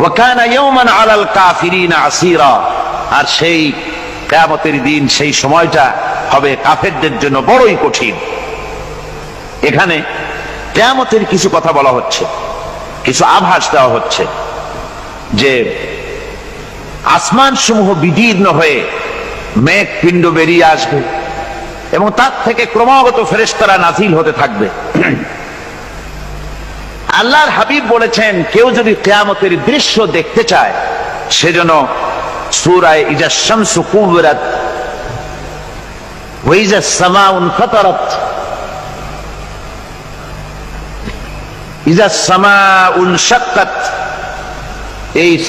ওয়া কানা ইয়াওমান আলাল কাফিরিনা আসীরা। আর সেই কেয়ামতের দিন, সেই সময়টা হবে কাফেরদের জন্য বড়ই কঠিন। এখানে কেয়ামতের কিছু কথা বলা হচ্ছে, কিছু আভাস দেওয়া হচ্ছে, যে আসমান সমূহ বিদীর্ণ হয়ে মেঘ পিণ্ড বেরিয়ে আসবে এবং তার থেকে ক্রমাগত ফেরেশতারা নাজিল হতে থাকবে। আল্লাহর হাবিব বলেছেন, কেউ যদি কেয়ামতের দৃশ্য দেখতে চায়, সেজন্য সুরায় ইজা শামসু কুবরাত ওইজা সামাউন ফাতারাত। ইজা সামাউন শাক্কাত। এই